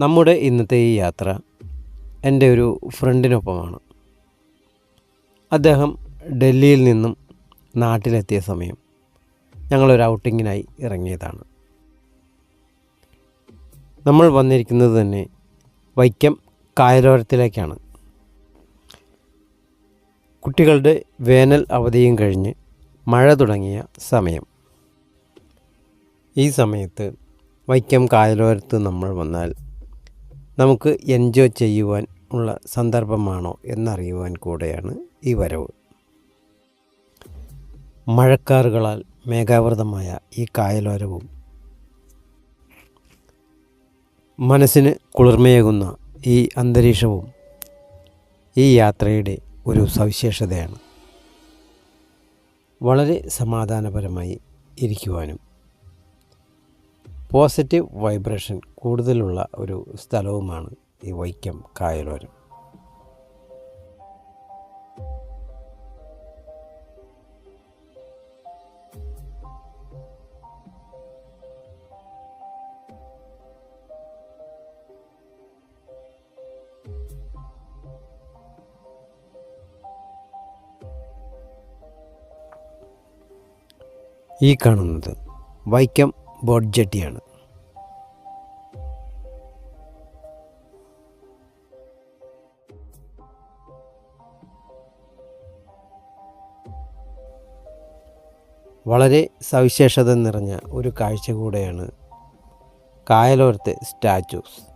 നമ്മുടെ ഇന്നത്തെ ഈ യാത്ര എന്റെ ഒരു ഫ്രണ്ടിനൊപ്പമാണ്. അദ്ദേഹം ഡൽഹിയിൽ നിന്നും നാട്ടിലെത്തിയ സമയം ഞങ്ങളൊരു ഔട്ടിങ്ങിനായി ഇറങ്ങിയതാണ്. നമ്മൾ വന്നിരിക്കുന്നത് തന്നെ വൈക്കം കായലോരത്തിലേക്കാണ്. കുട്ടികളുടെ വേനൽ അവധിയും കഴിഞ്ഞ് മഴ തുടങ്ങിയ സമയം. ഈ സമയത്ത് വൈക്കം കായലോരത്ത് നമ്മൾ വന്നാൽ നമുക്ക് എൻജോയ് ചെയ്യുവാൻ ഉള്ള സന്ദർഭമാണോ എന്നറിയുവാൻ കൂടെയാണ് ഈ വരവ്. മഴക്കാറുകളാൽ മേഘാവൃതമായ ഈ കായലോരവും മനസ്സിന് കുളിർമയേകുന്ന ഈ അന്തരീക്ഷവും ഈ യാത്രയുടെ ഒരു സവിശേഷതയാണ്. വളരെ സമാധാനപരമായി ഇരിക്കുവാനും പോസിറ്റീവ് വൈബ്രേഷൻ കൂടുതലുള്ള ഒരു സ്ഥലവുമാണ് ഈ വൈക്കം കായലോരം. ഈ കാണുന്നത് വൈക്കം ബോട്ട് ജെട്ടിയാണ് വളരെ സവിശേഷത നിറഞ്ഞ ഒരു കാഴ്ച കൂടെയാണ് കായലോരത്തെ സ്റ്റാച്ചൂസ്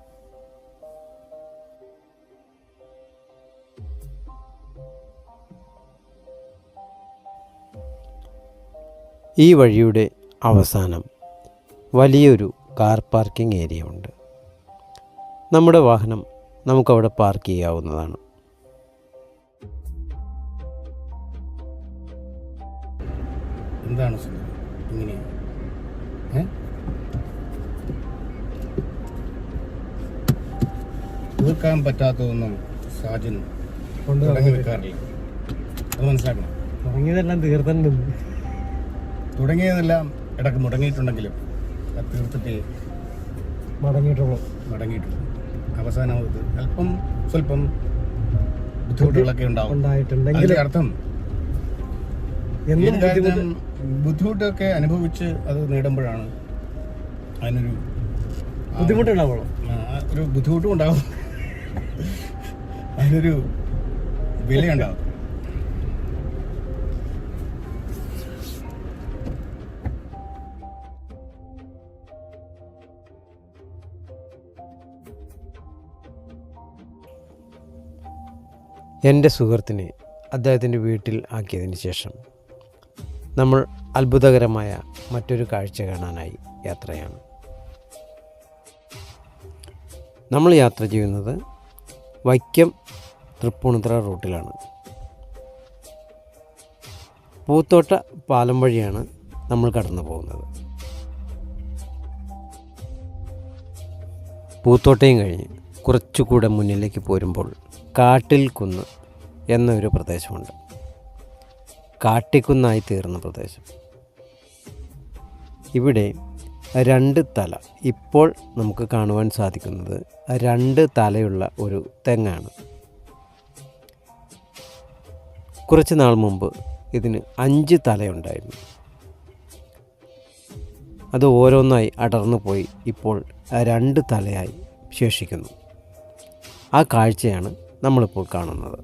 ഈ വഴിയുടെ അവസാനം. വലിയൊരു കാർ പാർക്കിംഗ് ഏരിയ ഉണ്ട്. നമ്മുടെ വാഹനം നമുക്കവിടെ പാർക്ക് ചെയ്യാവുന്നതാണ്. എന്താണ് ഇങ്ങനെ? തീർക്കാൻ പറ്റാത്തതൊന്നും സാജൻ തുടങ്ങി വെക്കാറില്ല. അത് മനസ്സിലാക്കണം. തുടങ്ങിയതെല്ലാം തീർത്തിട്ടുണ്ട് തുടങ്ങിയതെല്ലാം ഇടയ്ക്ക് മുടങ്ങിയിട്ടുണ്ടെങ്കിലും തീർത്തിട്ട് മടങ്ങിയിട്ടുള്ളൂ. മടങ്ങിയിട്ടുള്ളൂ. അവസാനം അല്പം സ്വല്പം ബുദ്ധിമുട്ടുകളൊക്കെ ഉണ്ടാവും. ഉണ്ടായിട്ടുണ്ടെങ്കിൽ അർത്ഥം? ബുദ്ധിമുട്ടൊക്കെ അനുഭവിച്ച് അത് നേടുമ്പോഴാണ് അതിനൊരു ബുദ്ധിമുട്ടുണ്ടാവുള്ളൂ. ഒരു ബുദ്ധിമുട്ടും ഉണ്ടാവും. അതിനൊരു വിലയുണ്ടാവും. എന്റെ സുഹൃത്തിനെ അദ്ദേഹത്തിന്റെ വീട്ടിൽ ആക്കിയതിന് ശേഷം നമ്മൾ അത്ഭുതകരമായ മറ്റൊരു കാഴ്ച കാണാനായി യാത്രയാണ്. നമ്മൾ യാത്ര ചെയ്യുന്നത് വൈക്കം തൃപ്പൂണിത്തുറ റൂട്ടിലാണ്. പൂത്തോട്ട പാലം വഴിയാണ് നമ്മൾ കടന്നു പോകുന്നത്. പൂത്തോട്ടയും കഴിഞ്ഞ് കുറച്ചുകൂടെ മുന്നിലേക്ക് പോരുമ്പോൾ കാട്ടിൽ കുന്ന് എന്നൊരു പ്രദേശമുണ്ട്. കാട്ടിക്കുന്നായി തീർന്ന പ്രദേശം. ഇവിടെ രണ്ട് തല ഇപ്പോൾ നമുക്ക് കാണുവാൻ സാധിക്കുന്നത് രണ്ട് തലയുള്ള ഒരു തെങ്ങാണ്. കുറച്ച് നാൾ മുമ്പ് ഇതിന് അഞ്ച് തലയുണ്ടായിരുന്നു. അത് ഓരോന്നായി അടർന്നു പോയി ഇപ്പോൾ രണ്ട് തലയായി ശേഷിക്കുന്നു. ആ കാഴ്ചയാണ് നമ്മളിപ്പോൾ കാണുന്നത്.